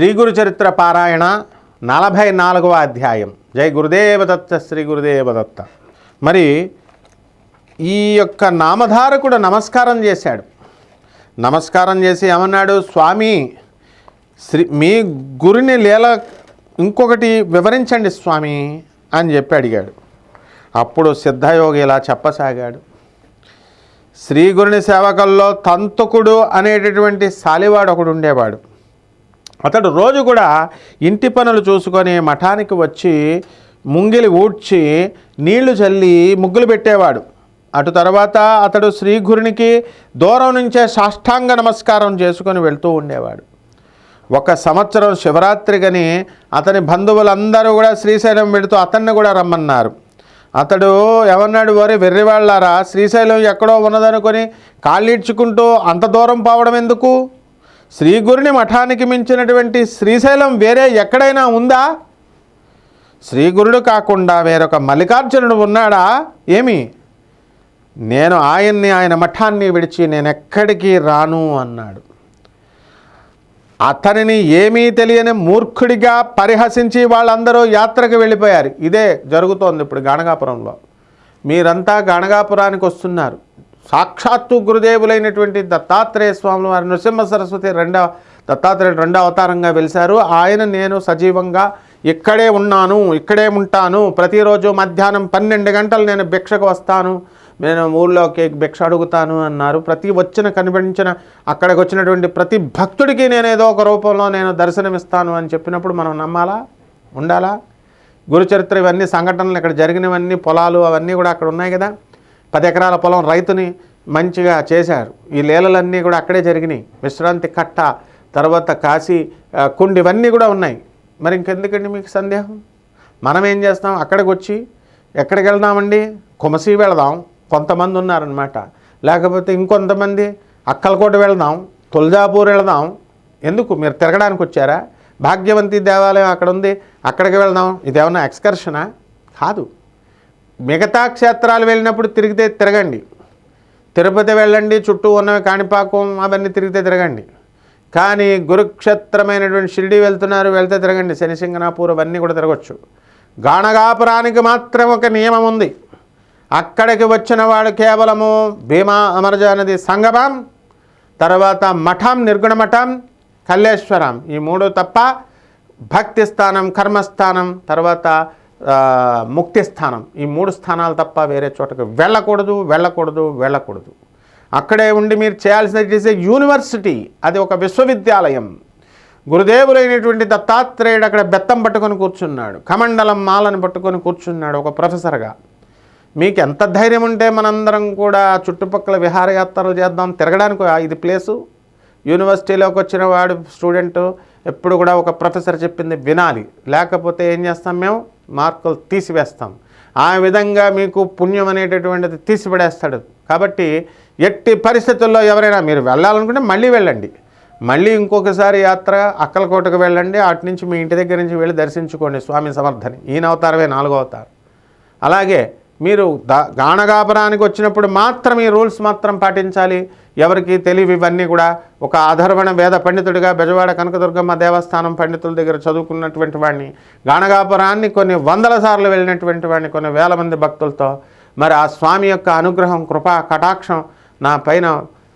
శ్రీ గురు చరిత్ర పారాయణ నలభై నాలుగవ అధ్యాయం. జై గురుదేవదత్త శ్రీ గురుదేవదత్త మరి ఈ యొక్క నామధారకుడు నమస్కారం చేశాడు. నమస్కారం చేసి ఏమన్నాడు? స్వామి శ్రీ మీ గురిని లీల ఇంకొకటి వివరించండి స్వామి అని చెప్పి అడిగాడు. అప్పుడు సిద్ధయోగి ఇలా చెప్పసాగాడు. శ్రీ గురుని సేవకుల్లో తంతుకుడు అనేటటువంటి సాలివాడు ఒకడు ఉండేవాడు. అతడు రోజు కూడా ఇంటి పనులు చూసుకొని మఠానికి వచ్చి ముంగిలి ఊడ్చి నీళ్ళు చల్లి ముగ్గులు పెట్టేవాడు. అటు తర్వాత అతడు శ్రీ గురునికి దూరం నుంచే సాష్టాంగ నమస్కారం చేసుకొని వెళ్తూ ఉండేవాడు. ఒక సంవత్సరం శివరాత్రికని అతని బంధువులందరూ కూడా శ్రీశైలం వెళుతూ అతన్ని కూడా రమ్మన్నారు. అతడు ఏమన్నాడు వారి వెర్రివాళ్ళారా శ్రీశైలం ఎక్కడో ఉన్నదనుకొని కాళ్ళీడ్చుకుంటూ అంత దూరం పోవడం ఎందుకు? శ్రీ గురుని మఠానికి మించినటువంటి శ్రీశైలం వేరే ఎక్కడైనా ఉందా? శ్రీ గురుడు కాకుండా వేరొక మల్లికార్జునుడు ఉన్నాడా? ఏమి? నేను ఆయన్ని ఆయన మఠాన్ని విడిచి నేను ఎక్కడికి రాను అన్నాడు. అతనిని ఏమీ తెలియని మూర్ఖుడిగా పరిహసించి వాళ్ళందరూ యాత్రకు వెళ్ళిపోయారు. ఇదే జరుగుతోంది ఇప్పుడు గాణగాపురంలో మీరంతా గాణగాపురానికి వస్తున్నారు. సాక్షాత్తు గురుదేవులైనటువంటి దత్తాత్రేయ స్వామి వారి నృసింహ సరస్వతి రెండవ దత్తాత్రేయుడు రెండవ అవతారంగా వెలిశారు. ఆయన నేను సజీవంగా ఇక్కడే ఉన్నాను ఇక్కడే ఉంటాను. ప్రతిరోజు మధ్యాహ్నం పన్నెండు గంటలు నేను భిక్షకు వస్తాను. నేను ఊళ్ళోకి భిక్ష అడుగుతాను అన్నారు. ప్రతి వచ్చిన కనిపించిన అక్కడికి వచ్చినటువంటి ప్రతి భక్తుడికి నేను ఏదో ఒక రూపంలో నేను దర్శనమిస్తాను అని చెప్పినప్పుడు మనం నమ్మాలా? ఉండాలా? గురుచరిత్ర ఇవన్నీ సంఘటనలు ఇక్కడ జరిగినవన్నీ పొలాలు అవన్నీ కూడా అక్కడ ఉన్నాయి కదా? పది ఎకరాల పొలం రైతుని మంచిగా చేశారు. ఈ లీలలన్నీ కూడా అక్కడే జరిగినాయి. విశ్రాంతి కట్ట తర్వాత కాశీ కుండి కుండ ఇవన్నీ కూడా ఉన్నాయి. మరి ఇంకెందుకండి మీకు సందేహం? మనం ఏం చేస్తాం? అక్కడికి వచ్చి ఎక్కడికి వెళ్దామండి? కుమసి వెళదాం. కొంతమంది ఉన్నారనమాట లేకపోతే ఇంకొంతమంది అక్కలకోట వెళదాం. తులజాపూర్ వెళదాం. ఎందుకు? మీరు తిరగడానికి వచ్చారా? భాగ్యవంతి దేవాలయం అక్కడ ఉంది అక్కడికి వెళ్దాం. ఇదేమన్నా ఎక్స్కర్షనా? కాదు. మిగతా క్షేత్రాలు వెళ్ళినప్పుడు తిరిగితే తిరగండి. తిరుపతి వెళ్ళండి చుట్టూ ఉన్నవి కాణిపాకం అవన్నీ తిరిగితే తిరగండి. కానీ గురుక్షేత్రమైనటువంటి షిరిడి వెళ్తున్నారు వెళ్తే తిరగండి. శనిసింగనాపూర్ అవన్నీ కూడా తిరగచ్చు. గాణగాపురానికి మాత్రం ఒక నియమం ఉంది. అక్కడికి వచ్చిన వాడు కేవలము భీమా అమరజ నది సంగమం తర్వాత మఠం నిర్గుణ మఠం కల్లేశ్వరం. ఈ మూడు తప్ప భక్తి స్థానం కర్మస్థానం తర్వాత ముక్తి స్థానం. ఈ మూడు స్థానాలు తప్ప వేరే చోటకి వెళ్ళకూడదు వెళ్ళకూడదు వెళ్ళకూడదు. అక్కడే ఉండి మీరు చేయాల్సిన ఇట్ ఈస్ ఏ యూనివర్సిటీ. అది ఒక విశ్వవిద్యాలయం. గురుదేవులైనటువంటి దత్తాత్రేయుడు అక్కడ బెత్తం పట్టుకొని కూర్చున్నాడు. కమండలం మాలను పట్టుకొని కూర్చున్నాడు ఒక ప్రొఫెసర్గా. మీకు ఎంత ధైర్యం ఉంటే మనందరం కూడా చుట్టుపక్కల విహారయాత్రలు చేద్దాం. తిరగడానికి ఇది ప్లేసు. యూనివర్సిటీలోకి వచ్చిన వాడు స్టూడెంట్ ఎప్పుడు కూడా ఒక ప్రొఫెసర్ చెప్పింది వినాలి. లేకపోతే ఏం చేస్తాం మేము? మార్కులు తీసివేస్తాం. ఆ విధంగా మీకు పుణ్యం అనేటటువంటిది తీసిపడేస్తాడు. కాబట్టి ఎట్టి పరిస్థితుల్లో ఎవరైనా మీరు వెళ్ళాలనుకుంటే మళ్ళీ వెళ్ళండి. మళ్ళీ ఇంకొకసారి యాత్ర అక్కలకోటకు వెళ్ళండి. అటు నుంచి మీ ఇంటి దగ్గర నుంచి వెళ్ళి దర్శించుకోండి స్వామి సమర్థని. ఈయన అవతారమే నాలుగో అవతారం. అలాగే మీరు దా గాణగాపురానికి వచ్చినప్పుడు మాత్రం ఈ రూల్స్ మాత్రం పాటించాలి. ఎవరికి తెలివి ఇవన్నీ కూడా ఒక ఆధర్వణ వేద పండితుడిగా బెజవాడ కనకదుర్గమ్మ దేవస్థానం పండితుల దగ్గర చదువుకున్నటువంటి వాడిని గాణగాపురాన్ని కొన్ని వందల సార్లు వెళ్ళినటువంటి వాడిని కొన్ని వేల మంది భక్తులతో మరి ఆ స్వామి యొక్క అనుగ్రహం కృపా కటాక్షం నా పైన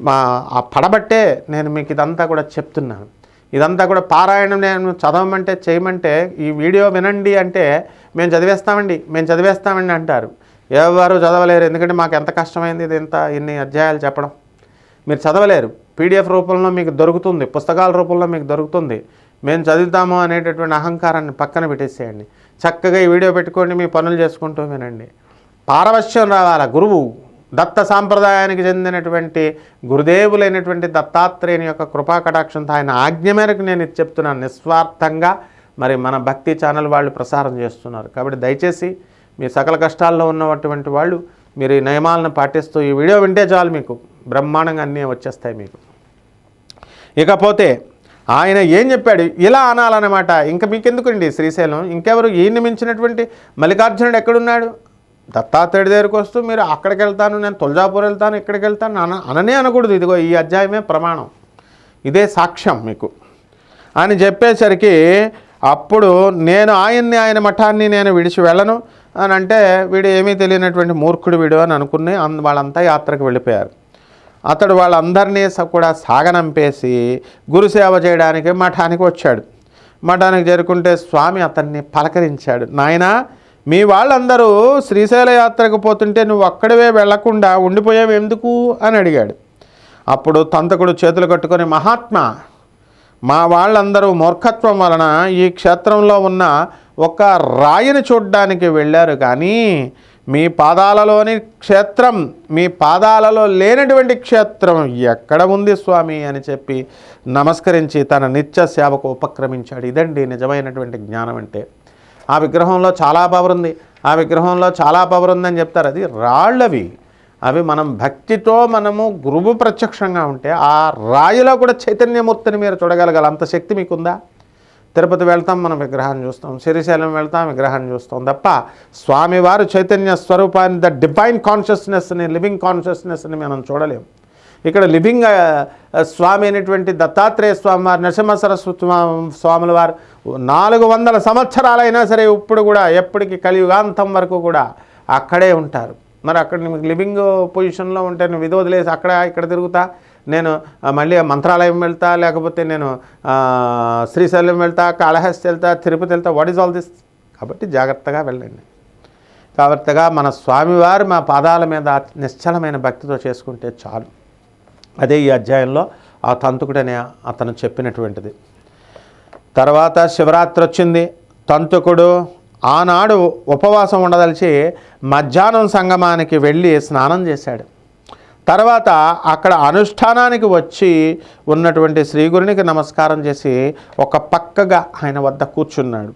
మా ఆ పడబట్టే నేను మీకు ఇదంతా కూడా చెప్తున్నాను. ఇదంతా కూడా పారాయణం నేను చదవమంటే చేయమంటే ఈ వీడియో వినండి అంటే మేము చదివేస్తామండి మేము చదివేస్తామండి అంటారు. ఎవరు చదవలేరు ఎందుకంటే మాకు ఎంత కష్టమైంది ఇది ఇంత ఇన్ని అధ్యాయాలు చెప్పడం. మీరు చదవలేరు. పీడిఎఫ్ రూపంలో మీకు దొరుకుతుంది. పుస్తకాల రూపంలో మీకు దొరుకుతుంది. మేము చదువుతాము అనేటటువంటి అహంకారాన్ని పక్కన పెట్టేసేయండి. చక్కగా ఈ వీడియో పెట్టుకోండి మీ పనులు చేసుకుంటూ వినండి. పారవశ్యం రావాలా గురువు? దత్త సాంప్రదాయానికి చెందినటువంటి గురుదేవులైనటువంటి దత్తాత్రేయుని యొక్క కృపా కటాక్షంతో ఆయన ఆజ్ఞ మేరకు నేను ఇది చెప్తున్నాను. నిస్వార్థంగా మరి మన భక్తి ఛానల్ వాళ్ళు ప్రసారం చేస్తున్నారు. కాబట్టి దయచేసి మీ సకల కష్టాల్లో ఉన్నటువంటి వాళ్ళు మీరు ఈ నియమాలను పాటిస్తూ ఈ వీడియో వింటే చాలు మీకు. బ్రహ్మాండంగా అన్నీ వచ్చేస్తాయి మీకు. ఇకపోతే ఆయన ఏం చెప్పాడు? ఇలా అనాలన్నమాట. ఇంకా మీకెందుకండి శ్రీశైలం? ఇంకెవరు? ఈయన్ని మించినటువంటి మల్లికార్జునుడు ఎక్కడున్నాడు? దత్తాత్రేయుడి దగ్గరికి వస్తూ మీరు అక్కడికి వెళ్తాను నేను తులజాపూర్ వెళ్తాను ఇక్కడికి వెళ్తాను అన అననే అనకూడదు. ఇదిగో ఈ అధ్యాయమే ప్రమాణం. ఇదే సాక్ష్యం మీకు. అని చెప్పేసరికి అప్పుడు నేను ఆయన్ని ఆయన మఠాన్ని నేను విడిచి వెళ్ళను అని అంటే వీడు ఏమీ తెలియనటువంటి మూర్ఖుడు వీడు అని అనుకుని వాళ్ళంతా యాత్రకు వెళ్ళిపోయారు. అతడు వాళ్ళందరినీ స- కూడా సాగనంపేసి గురుసేవ చేయడానికి మఠానికి వచ్చాడు. మఠానికి చేరుకుంటే స్వామి అతన్ని పలకరించాడు. నాయనా మీ వాళ్ళందరూ శ్రీశైల యాత్రకు పోతుంటే నువ్వు అక్కడవే వెళ్ళకుండా ఉండిపోయావు ఎందుకు? అని అడిగాడు. అప్పుడు తంతకుడు చేతులు కట్టుకొని మహాత్మా మా వాళ్ళందరూ మూర్ఖత్వం వలన ఈ క్షేత్రంలో ఉన్న ఒక రాయిని చూడ్డానికి వెళ్ళారు కానీ మీ పాదాలలోని క్షేత్రం మీ పాదాలలో లేనటువంటి క్షేత్రం ఎక్కడ ఉంది స్వామి అని చెప్పి నమస్కరించి తన నిత్య సేవకు ఉపక్రమించాడు. ఇదండి నిజమైనటువంటి జ్ఞానం అంటే. ఆ విగ్రహంలో చాలా పవర్ ఉంది. ఆ విగ్రహంలో చాలా పవర్ ఉందని చెప్తారు. అది రాళ్ళవి. అవి మనం భక్తితో మనము గురువు ప్రత్యక్షంగా ఉంటే ఆ రాయిలో కూడా చైతన్యమూర్తిని మీరు చూడగలగాలి. అంత శక్తి మీకుందా? తిరుపతి వెళ్తాం మనం విగ్రహాన్ని చూస్తాం. శ్రీశైలం వెళ్తాం విగ్రహాన్ని చూస్తాం. తప్ప స్వామివారు చైతన్య స్వరూపాన్ని ద డివైన్ కాన్షియస్నెస్ని లివింగ్ కాన్షియస్నెస్ని మనం చూడలేం. ఇక్కడ లివింగ్ స్వామి అయినటువంటి దత్తాత్రేయ స్వామి వారు నరసింహ సరస్వతి స్వాముల వారు నాలుగు వందల సంవత్సరాలైనా సరే ఇప్పుడు కూడా ఎప్పటికీ కలియుగాంతం వరకు కూడా అక్కడే ఉంటారు. మరి అక్కడ లివింగ్ పొజిషన్లో ఉంటే నువ్వు ఇది వదిలేసి అక్కడ ఇక్కడ తిరుగుతా? నేను మళ్ళీ మంత్రాలయం వెళ్తా లేకపోతే నేను శ్రీశైలం వెళ్తా కాళహస్తి వెళ్తా తిరుపతి వెళ్తా వాట్ ఈజ్ ఆల్ దిస్ కాబట్టి జాగ్రత్తగా వెళ్ళండి. జాగ్రత్తగా మన స్వామివారు మా పాదాల మీద నిశ్చలమైన భక్తితో చేసుకుంటే చాలు. అదే ఈ అధ్యాయంలో ఆ తంతుకుడనే అతను చెప్పినటువంటిది. తర్వాత శివరాత్రి వచ్చింది. తంతుకుడు ఆనాడు ఉపవాసం ఉండదలిచి మధ్యాహ్నం సంగమానికి వెళ్ళి స్నానం చేశాడు. తర్వాత అక్కడ అనుష్ఠానానికి వచ్చి ఉన్నటువంటి శ్రీగురునికి నమస్కారం చేసి ఒక పక్కగా ఆయన వద్ద కూర్చున్నాడు.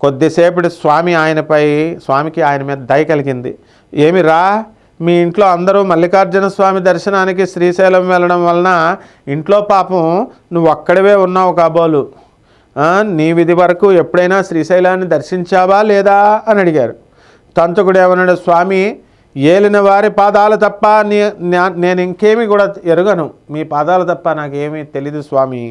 కొద్దిసేపటి స్వామి ఆయనపై స్వామికి ఆయన మీద దయ కలిగింది. ఏమి రా మీ ఇంట్లో అందరూ మల్లికార్జున స్వామి దర్శనానికి శ్రీశైలం వెళ్ళడం వలన ఇంట్లో పాపం నువ్వు అక్కడవే ఉన్నావు కాబోలు. నీ విధి వరకు ఎప్పుడైనా శ్రీశైలాన్ని దర్శించావా లేదా అని అడిగారు. తంతకుడు ఏమన్నాడు స్వామి ఏలిన వారి పాదాలు తప్ప నీ నేను ఇంకేమీ కూడా ఎరుగను. మీ పాదాలు తప్ప నాకేమీ తెలీదు స్వామి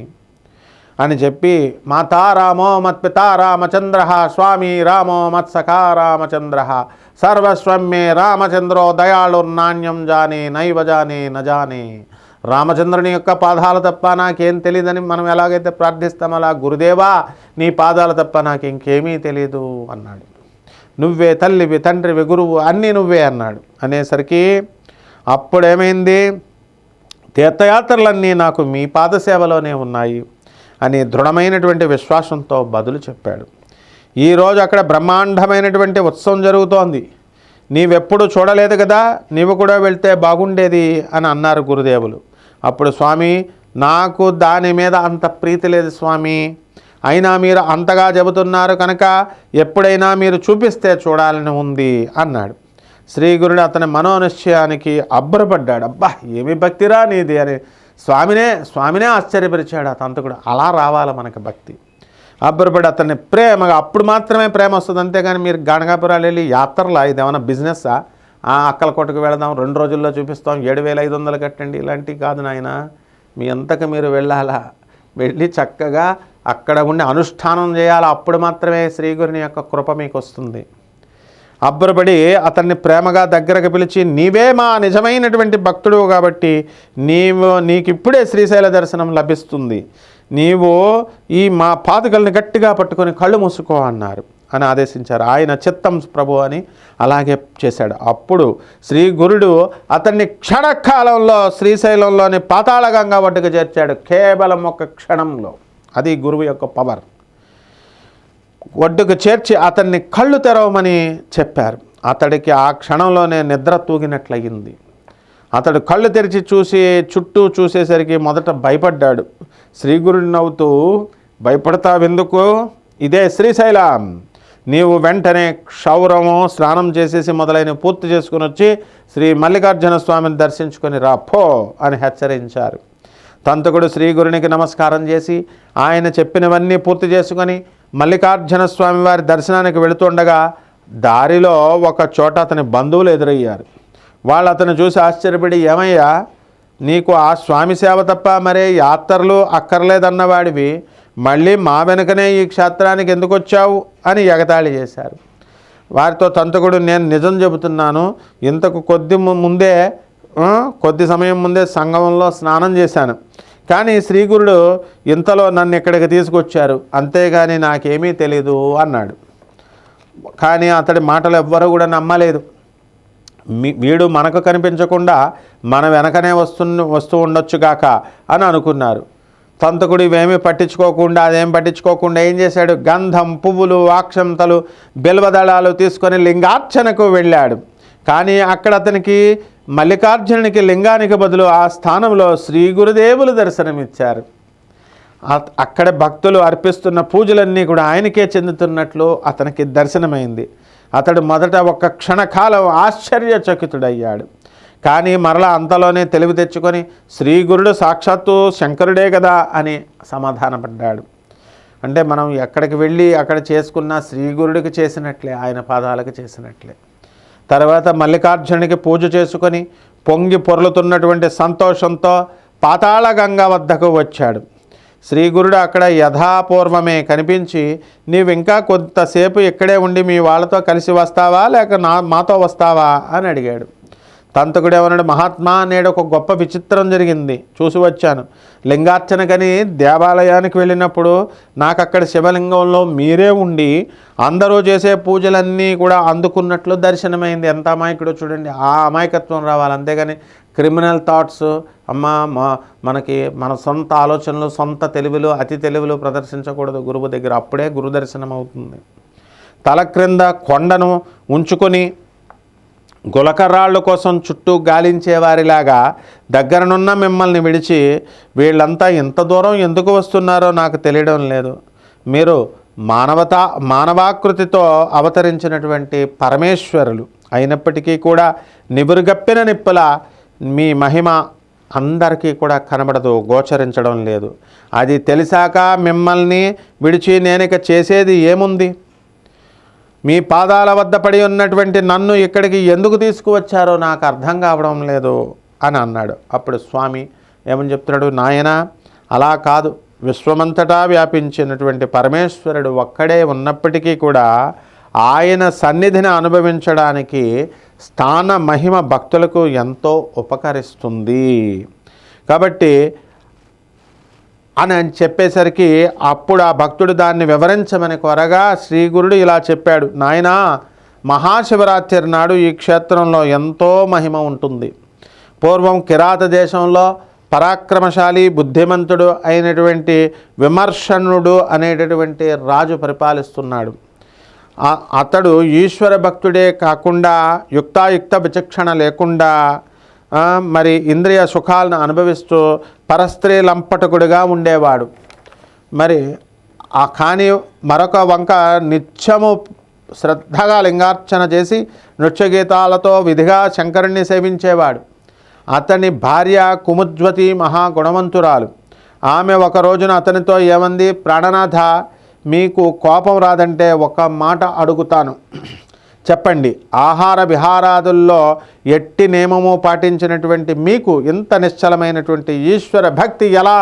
అని చెప్పి మాతా రామో మత్పితా రామచంద్ర స్వామి రామో మత్సఖా రామచంద్ర సర్వస్వం మే రామచంద్రో దయాళుర్నాణ్యం జానే నైవ జానే నజానే రామచంద్రుని యొక్క పాదాలు తప్ప నాకేం తెలియదని మనం ఎలాగైతే ప్రార్థిస్తామో అలా గురుదేవా నీ పాదాలు తప్ప నాకు ఇంకేమీ తెలియదు అన్నాడు. నువ్వే తల్లివి తండ్రివి గురువు అన్నీ నువ్వే అన్నాడు. అనేసరికి అప్పుడేమైంది? తీర్థయాత్రలన్నీ నాకు మీ పాదసేవలోనే ఉన్నాయి అని దృఢమైనటువంటి విశ్వాసంతో బదులు చెప్పాడు. ఈరోజు అక్కడ బ్రహ్మాండమైనటువంటి ఉత్సవం జరుగుతోంది. నీవెప్పుడు చూడలేదు కదా నీవు కూడా వెళ్తే బాగుండేది అని అన్నారు గురుదేవులు. అప్పుడు స్వామి నాకు దాని మీద అంత ప్రీతి లేదు స్వామి. అయినా మీరు అంతగా చెబుతున్నారు కనుక ఎప్పుడైనా మీరు చూపిస్తే చూడాలని ఉంది అన్నాడు. శ్రీగురుడు అతని మనోనిశ్చయానికి అబ్బురపడ్డాడు. అబ్బా ఏమి భక్తిరా నీది అని. స్వామినే స్వామినే ఆశ్చర్యపరిచాడు ఆ తంతకుడు అలా రావాలి మనకి భక్తి. అబ్బురపడి అతన్ని ప్రేమగా అప్పుడు మాత్రమే ప్రేమ వస్తుంది. అంతేగాని మీరు గణగాపురాలు వెళ్ళి యాత్రలా ఇది ఏమైనా బిజినెస్సా? ఆ అక్కలకోటకు వెళదాం రెండు రోజుల్లో చూపిస్తాం ఏడు వేల ఐదు వందలు కట్టండి ఇలాంటివి కాదు నాయన. మీ అంతకు మీరు వెళ్ళాలా? వెళ్ళి చక్కగా అక్కడ ఉండి అనుష్ఠానం చేయాలి అప్పుడు మాత్రమే శ్రీగురుని యొక్క కృప మీకు వస్తుంది. అబ్బురపడి అతన్ని ప్రేమగా దగ్గరకు పిలిచి నీవే మా నిజమైనటువంటి భక్తుడు కాబట్టి నీవు నీకు ఇప్పుడే శ్రీశైల దర్శనం లభిస్తుంది. నీవు ఈ మా పాదుకల్ని గట్టిగా పట్టుకొని కళ్ళు మూసుకో అన్నారు. అని ఆదేశించారు. ఆయన చిత్తం ప్రభు అని అలాగే చేశాడు. అప్పుడు శ్రీ గురుడు అతన్ని క్షణకాలంలో శ్రీశైలంలోని పాతాళగంగా ఒడ్డుకు చేర్చాడు కేవలం ఒక క్షణంలో. అది గురువు యొక్క పవర్ ఒడ్డుకు చేర్చి అతన్ని కళ్ళు తెరవమని చెప్పారు. అతడికి ఆ క్షణంలోనే నిద్ర తూగినట్లయింది. అతడు కళ్ళు తెరిచి చూసి చుట్టూ చూసేసరికి మొదట భయపడ్డాడు. శ్రీగురుడు నవ్వుతూ భయపడతావెందుకు? ఇదే శ్రీశైలం. నీవు వెంటనే క్షౌరము స్నానం చేసేసి మొదలైన పూర్తి చేసుకుని వచ్చి శ్రీ మల్లికార్జున స్వామిని దర్శించుకొని రా పో అని హెచ్చరించారు. తంతకుడు శ్రీ గురునికి నమస్కారం చేసి ఆయన చెప్పినవన్నీ పూర్తి చేసుకొని మల్లికార్జున స్వామి వారి దర్శనానికి వెళుతుండగా దారిలో ఒక చోట అతని బంధువులు ఎదురయ్యారు. వాళ్ళు అతను చూసి ఆశ్చర్యపడి ఏమయ్యా నీకు ఆ స్వామి సేవ తప్ప మరే యాత్రలు అక్కర్లేదన్నవాడివి మళ్ళీ మా వెనుకనే ఈ క్షేత్రానికి ఎందుకు వచ్చావు? అని ఎగతాళి చేశారు. వారితో తంతకుడు నేను నిజం చెబుతున్నాను. ఇంతకు కొద్ది ముందే కొద్ది సమయం ముందే సంగమంలో స్నానం చేశాను. కానీ శ్రీగురుడు ఇంతలో నన్ను ఇక్కడికి తీసుకొచ్చారు. అంతేగాని నాకేమీ తెలీదు అన్నాడు. కానీ అతడి మాటలు ఎవ్వరూ కూడా నమ్మలేదు. మీ- వీడు మనకు కనిపించకుండా మన వెనకనే వస్తు వస్తూ ఉండొచ్చుగాక అని అనుకున్నారు. తంతకుడు ఇవేమీ పట్టించుకోకుండా అదేం పట్టించుకోకుండా ఏం చేశాడు? గంధం పువ్వులు వాక్షంతలు బిల్వదళాలు తీసుకొని లింగార్చనకు వెళ్ళాడు. కానీ అక్కడ అతనికి మల్లికార్జునునికి లింగానికి బదులు ఆ స్థానంలో శ్రీ గురుదేవులు దర్శనమిచ్చారు. అక్కడ భక్తులు అర్పిస్తున్న పూజలన్నీ కూడా ఆయనకే చెందుతున్నట్లు అతనికి దర్శనమైంది. అతడు మొదట ఒక క్షణకాలం ఆశ్చర్యచకితుడయ్యాడు. కానీ మరలా అంతలోనే తెలివి తెచ్చుకొని శ్రీ గురుడు సాక్షాత్తు శంకరుడే కదా అని సమాధానపడ్డాడు. అంటే మనం ఎక్కడికి వెళ్ళి అక్కడ చేసుకున్న శ్రీ గురుడికి చేసినట్లే ఆయన పాదాలకు చేసినట్లే. తర్వాత మల్లికార్జునునికి పూజ చేసుకొని పొంగి పొర్లుతున్నటువంటి సంతోషంతో పాతాళగంగా వద్దకు వచ్చాడు. శ్రీ గురుడు అక్కడ యథాపూర్వమే కనిపించి నీవింకా కొంతసేపు ఇక్కడే ఉండి మీ వాళ్ళతో కలిసి వస్తావా? లేక నా మాతో వస్తావా? అని అడిగాడు. తంతకుడు ఏమన్నాడు? మహాత్మా నేడు ఒక గొప్ప విచిత్రం జరిగింది. చూసి వచ్చాను. లింగార్చనకని దేవాలయానికి వెళ్ళినప్పుడు నాకు అక్కడ శివలింగంలో మీరే ఉండి అందరూ చేసే పూజలన్నీ కూడా అందుకున్నట్లు దర్శనమైంది. ఎంత అమాయకుడో చూడండి. ఆ అమాయకత్వం రావాలి. అంతేగాని క్రిమినల్ థాట్స్ అమ్మ మా మనకి మన సొంత ఆలోచనలు సొంత తెలివిలు అతి తెలివిలు ప్రదర్శించకూడదు గురువు దగ్గర. అప్పుడే గురు దర్శనం అవుతుంది తల క్రింద కొండను ఉంచుకొని గులకరాళ్ళ కోసం చుట్టూ గాలించేవారిలాగా దగ్గరనున్న మిమ్మల్ని విడిచి వీళ్ళంతా ఇంత దూరం ఎందుకు వస్తున్నారో నాకు తెలియడం లేదు. మీరు మానవతా మానవాకృతితో అవతరించినటువంటి పరమేశ్వరులు అయినప్పటికీ కూడా నిబురుగప్పిన నిప్పుల మీ మహిమ అందరికీ కూడా కనబడదు గోచరించడం లేదు. అది తెలిసాక మిమ్మల్ని విడిచి నేను ఇక చేసేది ఏముంది? మీ పాదాల వద్ద పడి ఉన్నటువంటి నన్ను ఇక్కడికి ఎందుకు తీసుకువచ్చారో నాకు అర్థం కావడం లేదు అని అన్నాడు. అప్పుడు స్వామి ఏమని చెప్తున్నాడు? నాయన అలా కాదు. విశ్వమంతటా వ్యాపించినటువంటి పరమేశ్వరుడు ఒక్కడే ఉన్నప్పటికీ కూడా ఆయన సన్నిధిని అనుభవించడానికి స్థాన మహిమ భక్తులకు ఎంతో ఉపకరిస్తుంది. కాబట్టి అని అని చెప్పేసరికి అప్పుడు ఆ భక్తుడు దాన్ని వివరించమని కొరగా శ్రీగురుడు ఇలా చెప్పాడు నాయనా మహాశివరాత్రి నాడు ఈ క్షేత్రంలో ఎంతో మహిమ ఉంటుంది. పూర్వం కిరాత దేశంలో పరాక్రమశాలి బుద్ధిమంతుడు అయినటువంటి విమర్శనుడు అనేటటువంటి రాజు పరిపాలిస్తున్నాడు. అతడు ఈశ్వర భక్తుడే కాకుండా యుక్తాయుక్త విచక్షణ లేకుండా మరి ఇంద్రియ సుఖాలను అనుభవిస్తూ పరస్త్రీ లంపటకుడిగా ఉండేవాడు. మరి ఆ కానీ మరొక వంక నిత్యము శ్రద్ధగా లింగార్చన చేసి నృత్యగీతాలతో విధిగా శంకరుణ్ణి సేవించేవాడు. అతని భార్య కుముద్వతి మహాగుణవంతురాలు. ఆమె ఒక రోజున అతనితో ఏమంది ప్రాణనాథ మీకు కోపం రాదంటే ఒక మాట అడుగుతాను. చెప్పండి ఆహార విహారాదుల్లో ఎట్టి నియమము పాటించినటువంటి మీకు ఇంత నిశ్చలమైనటువంటి ఈశ్వర భక్తి ఎలా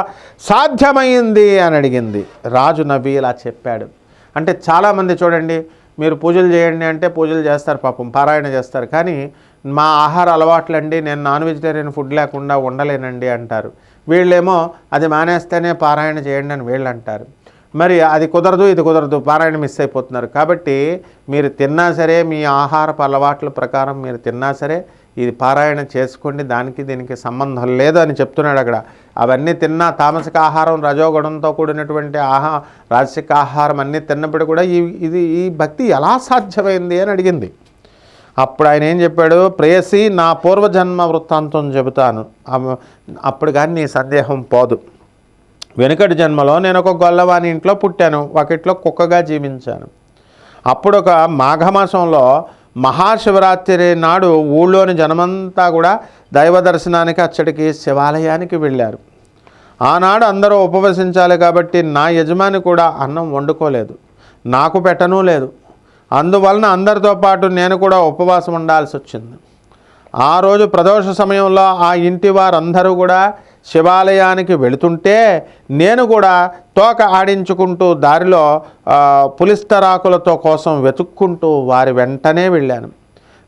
సాధ్యమైంది అని అడిగింది. రాజు నబీ ఇలా చెప్పాడు. అంటే చాలామంది చూడండి మీరు పూజలు చేయండి అంటే పూజలు చేస్తారు పాపం పారాయణ చేస్తారు. కానీ మా ఆహార అలవాట్లండి నేను నాన్ వెజిటేరియన్ ఫుడ్ లేకుండా ఉండలేనండి అంటారు. వీళ్ళేమో అది మానేస్తేనే పారాయణ చేయండి అని వీళ్ళు అంటారు మరి అది కుదరదు ఇది కుదరదు పారాయణ మిస్ అయిపోతున్నారు. కాబట్టి మీరు తిన్నా సరే మీ ఆహారపు అలవాట్ల ప్రకారం మీరు తిన్నా సరే ఇది పారాయణ చేసుకోండి దానికి దీనికి సంబంధం లేదు అని చెప్తున్నాడు అక్కడ. అవన్నీ తిన్నా తామసిక ఆహారం రజోగుణంతో కూడినటువంటి ఆహా రాజసిక ఆహారం అన్నీ తిన్నప్పుడు కూడా ఈ ఇది ఈ భక్తి ఎలా సాధ్యమైంది అని అడిగింది. అప్పుడు ఆయన ఏం చెప్పాడు? ప్రేయసి నా పూర్వజన్మ వృత్తాంతం చెబుతాను. అప్పుడు కానీ నీ సందేహం పోదు. వెనుకటి జన్మలో నేను ఒక గొల్లవాని ఇంట్లో పుట్టాను ఒకట్లో కుక్కగా జీవించాను. అప్పుడు ఒక మాఘమాసంలో మహాశివరాత్రి నాడు ఊళ్ళోని జనమంతా కూడా దైవ దర్శనానికి అచ్చడికి శివాలయానికి వెళ్ళారు. ఆనాడు అందరూ ఉపవసించాలి కాబట్టి నా యజమాని కూడా అన్నం వండుకోలేదు. నాకు పెట్టనూ లేదు. అందువలన అందరితో పాటు నేను కూడా ఉపవాసం ఉండాల్సి వచ్చింది ఆ రోజు ప్రదోష సమయంలో ఆ ఇంటి వారందరూ కూడా శివాలయానికి వెళుతుంటే నేను కూడా తోక ఆడించుకుంటూ దారిలో పులిస్తరాకులతో కోసం వెతుక్కుంటూ వారి వెంటనే వెళ్ళాను.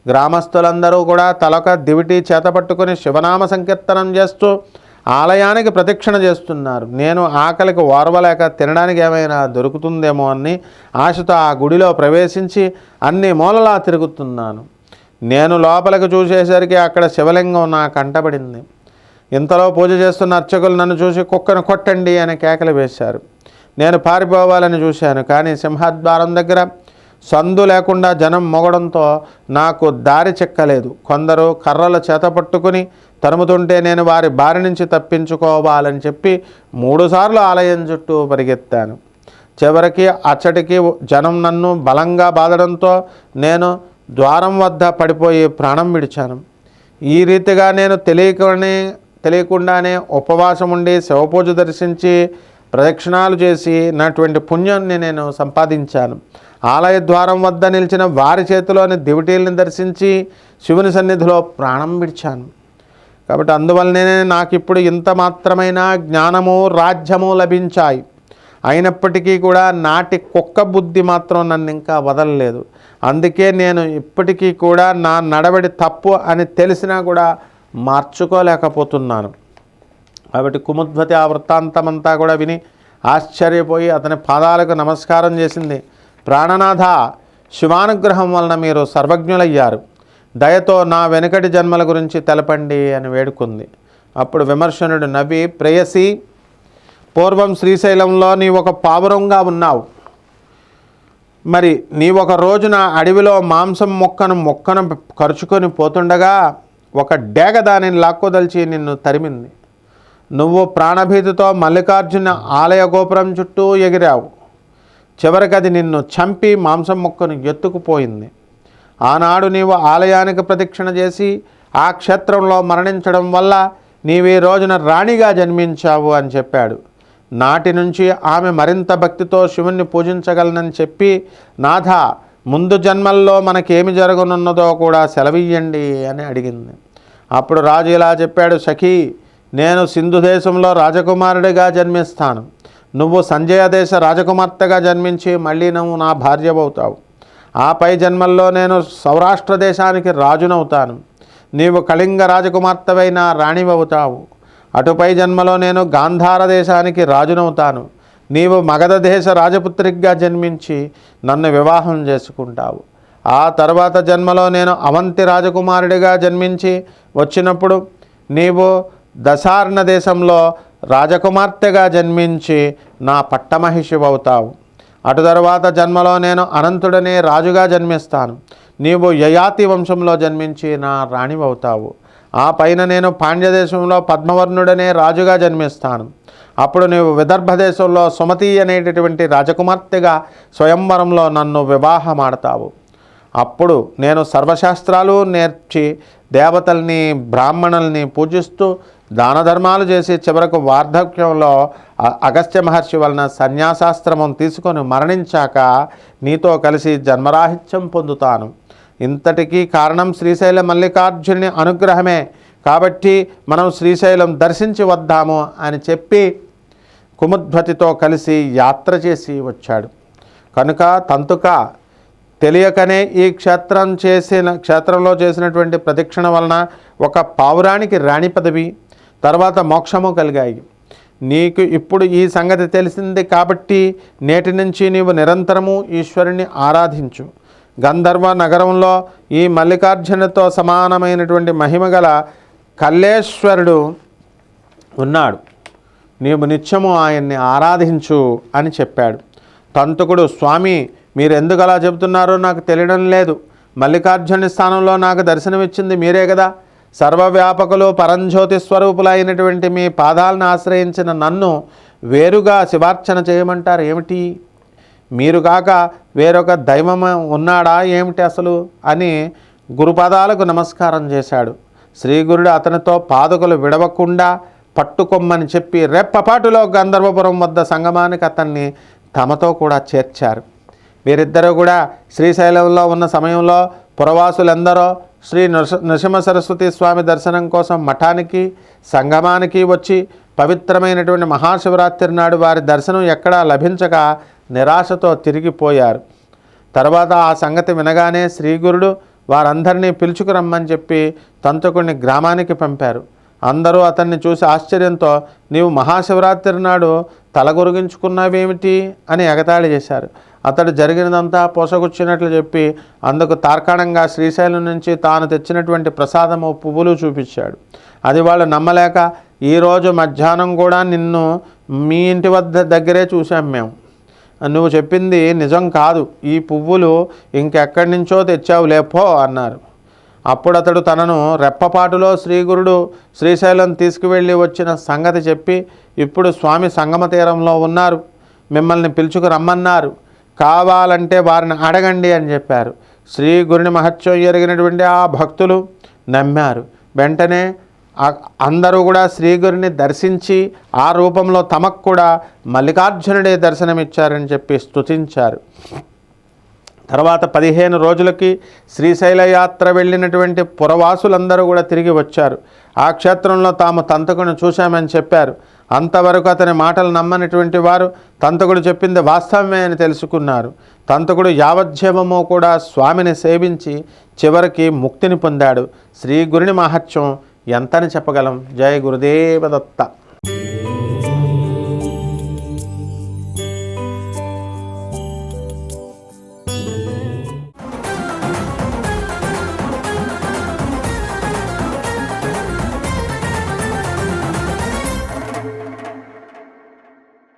గ్రామస్తులందరూ కూడా తలక దివిటి చేతపట్టుకుని శివనామ సంకీర్తనం చేస్తూ ఆలయానికి ప్రదక్షిణ చేస్తున్నారు. నేను ఆకలికి ఓర్వలేక తినడానికి ఏమైనా దొరుకుతుందేమో అని ఆశతో ఆ గుడిలో ప్రవేశించి అన్ని మూలలా తిరుగుతున్నాను. నేను లోపలికి చూసేసరికి అక్కడ శివలింగం నా కంటపడింది ఇంతలో పూజ చేస్తున్న అర్చకులు నన్ను చూసి కుక్కను కొట్టండి అని కేకలు వేశారు. నేను పారిపోవాలని చూశాను కానీ సింహద్వారం దగ్గర సందు లేకుండా జనం మొగడంతో నాకు దారి చెక్కలేదు. కొందరు కర్రల చేత పట్టుకుని తరుముతుంటే నేను వారి బారి నుంచి తప్పించుకోవాలని చెప్పి మూడుసార్లు ఆలయం చుట్టూ పరిగెత్తాను. చివరికి అచ్చటికి జనం నన్ను బలంగా బాధడంతో నేను ద్వారం వద్ద పడిపోయి ప్రాణం విడిచాను. ఈ రీతిగా నేను తెలియకనే తెలియకుండానే ఉపవాసం ఉండి శివపూజ దర్శించి ప్రదక్షిణాలు చేసి నాటువంటి పుణ్యాన్ని నేను సంపాదించాను. ఆలయ ద్వారం వద్ద నిలిచిన వారి చేతిలోని దివిటీల్ని దర్శించి శివుని సన్నిధిలో ప్రాణం విడిచాను. కాబట్టి అందువల్లనే నాకు ఇప్పుడు ఇంత మాత్రమైన జ్ఞానము రాజ్యము లభించాయి. అయినప్పటికీ కూడా నాటి కుక్క బుద్ధి మాత్రం నన్ను ఇంకా వదలలేదు. అందుకే నేను ఇప్పటికీ కూడా నా నడవడి తప్పు అని తెలిసినా కూడా మార్చుకోలేకపోతున్నాను. కాబట్టి కుముద్వతి ఆ వృత్తాంతమంతా కూడా విని ఆశ్చర్యపోయి అతని పాదాలకు నమస్కారం చేసింది. ప్రాణనాథ శివానుగ్రహం వలన మీరు సర్వజ్ఞులయ్యారు. దయతో నా వెనుకటి జన్మల గురించి తెలపండి అని వేడుకుంది. అప్పుడు విమర్శనుడు నవ్వి ప్రేయసి పూర్వం శ్రీశైలంలో నీ ఒక పావురంగా ఉన్నావు. మరి నీ ఒక రోజున అడవిలో మాంసం మొక్కను మొక్కను ఖర్చుకొని పోతుండగా ఒక డేగ దానిని లాక్కోదలిచి నిన్ను తరిమింది. నువ్వు ప్రాణభీతితో మల్లికార్జున ఆలయ గోపురం చుట్టూ ఎగిరావు. చివరికి అది నిన్ను చంపి మాంసం మొక్కను ఎత్తుకుపోయింది. ఆనాడు నీవు ఆలయానికి ప్రదక్షిణ చేసి ఆ క్షేత్రంలో మరణించడం వల్ల నీవు ఈ రోజున రాణిగా జన్మించావు అని చెప్పాడు. నాటి నుంచి ఆమె మరింత భక్తితో శివుణ్ణి పూజించగలనని చెప్పి నాథ ముందు జన్మల్లో మనకేమి జరగనున్నదో కూడా సెలవియ్యండి అని అడిగింది. అప్పుడు రాజు ఇలా చెప్పాడు సఖీ నేను సింధు దేశంలో రాజకుమారుడిగా జన్మిస్తాను. నువ్వు సంజయ దేశ రాజకుమార్తెగా జన్మించి మళ్ళీ నువ్వు నా భార్యవవుతావు. ఆ పై జన్మల్లో నేను సౌరాష్ట్ర దేశానికి రాజునవుతాను. నీవు కళింగ రాజకుమార్తెవైన రాణివవుతావు. అటుపై జన్మలో నేను గాంధార దేశానికి రాజునవుతాను. నీవు మగధ దేశ రాజపుత్రిగా జన్మించి నన్ను వివాహం చేసుకుంటావు. ఆ తర్వాత జన్మలో నేను అవంతి రాజకుమారుడిగా జన్మించి వచ్చినప్పుడు నీవు దశార్ణ దేశంలో రాజకుమార్తెగా జన్మించి నా పట్టమహిషివవుతావు అటు తరువాత జన్మలో నేను అనంతుడనే రాజుగా జన్మిస్తాను. నీవు యయాతి వంశంలో జన్మించి నా రాణివవుతావు. ఆ పైన నేను పాండ్యదేశంలో పద్మవర్ణుడనే రాజుగా జన్మిస్తాను. అప్పుడు నీవు విదర్భ దేశంలో సుమతి అనేటటువంటి రాజకుమార్తెగా స్వయంవరంలో నన్ను వివాహమాడతావు. అప్పుడు నేను సర్వశాస్త్రాలు నేర్చి దేవతల్ని బ్రాహ్మణుల్ని పూజిస్తూ దాన ధర్మాలు చేసి చివరకు వార్ధక్యంలో అగస్త్య మహర్షి వలన సన్యాసాశ్రమం తీసుకొని మరణించాక నీతో కలిసి జన్మరాహిత్యం పొందుతాను. ఇంతటికీ కారణం శ్రీశైల మల్లికార్జుని అనుగ్రహమే. కాబట్టి మనం శ్రీశైలం దర్శించి వద్దాము అని చెప్పి కుముద్వతితో కలిసి యాత్ర చేసి వచ్చాడు. కనుక తంతుక తెలియకనే ఈ క్షేత్రం చేసిన క్షేత్రంలో చేసినటువంటి ప్రదక్షిణ వలన ఒక పావురానికి రాణి పదవి తర్వాత మోక్షము కలిగాయి. నీకు ఇప్పుడు ఈ సంగతి తెలిసింది కాబట్టి నేటి నుంచి నీవు నిరంతరము ఈశ్వరుని ఆరాధించు. గంధర్వ నగరంలో ఈ మల్లికార్జునతో సమానమైనటువంటి మహిమగల కల్లేశ్వరుడు ఉన్నాడు. నీవు నిత్యము ఆయన్ని ఆరాధించు అని చెప్పాడు. తంతుకుడు స్వామి మీరెందుకు అలా చెబుతున్నారో నాకు తెలియడం లేదు. మల్లికార్జుని స్థానంలో నాకు దర్శనమిచ్చింది మీరే కదా. సర్వవ్యాపకులు పరంజ్యోతి స్వరూపులైనటువంటి మీ పాదాలను ఆశ్రయించిన నన్ను వేరుగా శివార్చన చేయమంటారు ఏమిటి మీరు కాక వేరొక దైవం ఉన్నాడా ఏమిటి అసలు అని గురుపాదాలకు నమస్కారం చేశాడు. శ్రీగురుడు అతనితో పాదుకలు విడవకుండా పట్టుకొమ్మని చెప్పి రెప్పపాటులో గంధర్వపురం వద్ద సంగమానికి అతన్ని తమతో కూడా చేర్చారు. వీరిద్దరూ కూడా శ్రీశైలంలో ఉన్న సమయంలో పురవాసులెందరో శ్రీ నృస నృసింహ సరస్వతి స్వామి దర్శనం కోసం మఠానికి సంగమానికి వచ్చి పవిత్రమైనటువంటి మహాశివరాత్రి నాడు వారి దర్శనం ఎక్కడా లభించక నిరాశతో తిరిగిపోయారు. తర్వాత ఆ సంగతి వినగానే శ్రీగురుడు వారందరినీ పిలుచుకురమ్మని చెప్పి తంతకుడిని గ్రామానికి పంపారు. అందరూ అతన్ని చూసి ఆశ్చర్యంతో నీవు మహాశివరాత్రి నాడు తలగొరిగించుకున్నావేమిటి అని ఎగతాళి చేశారు. అతడు జరిగినదంతా పోసగుచ్చినట్లు చెప్పి అందుకు తార్కాణంగా శ్రీశైలం నుంచి తాను తెచ్చినటువంటి ప్రసాదము పువ్వులు చూపించాడు. అది వాళ్ళు నమ్మలేక ఈరోజు మధ్యాహ్నం కూడా నిన్ను మీ ఇంటి వద్ద దగ్గరే చూసాం మేము. నువ్వు చెప్పింది నిజం కాదు. ఈ పువ్వులు ఇంకెక్కడి నుంచో తెచ్చావు లేపో అన్నారు. అప్పుడు అతడు తనను రెప్పపాటులో శ్రీగురుడు శ్రీశైలం తీసుకువెళ్ళి వచ్చిన సంగతి చెప్పి ఇప్పుడు స్వామి సంగమ తీరంలో ఉన్నారు. మిమ్మల్ని పిలుచుకు రమ్మన్నారు. కావాలంటే వారిని అడగండి అని చెప్పారు. శ్రీ గురుని మహత్యం ఎరిగినటువంటి ఆ భక్తులు నమ్మారు. వెంటనే అందరూ కూడా శ్రీగురిని దర్శించి ఆ రూపంలో తమకు కూడా మల్లికార్జునుడే దర్శనమిచ్చారని చెప్పి స్తుతించారు. తర్వాత పదిహేను రోజులకి శ్రీశైల యాత్ర వెళ్ళినటువంటి పురవాసులందరూ కూడా తిరిగి వచ్చారు. ఆ క్షేత్రంలో తాము తంతకుని చూశామని చెప్పారు. అంతవరకు అతని మాటలు నమ్మనటువంటి వారు తంతకుడు చెప్పింది వాస్తవమే అని తెలుసుకున్నారు. తంతకుడు యావజ్జీవము కూడా స్వామిని సేవించి చివరికి ముక్తిని పొందాడు. శ్రీ గురుని మహత్యం ఎంతని చెప్పగలం? జయ గురుదేవదత్త.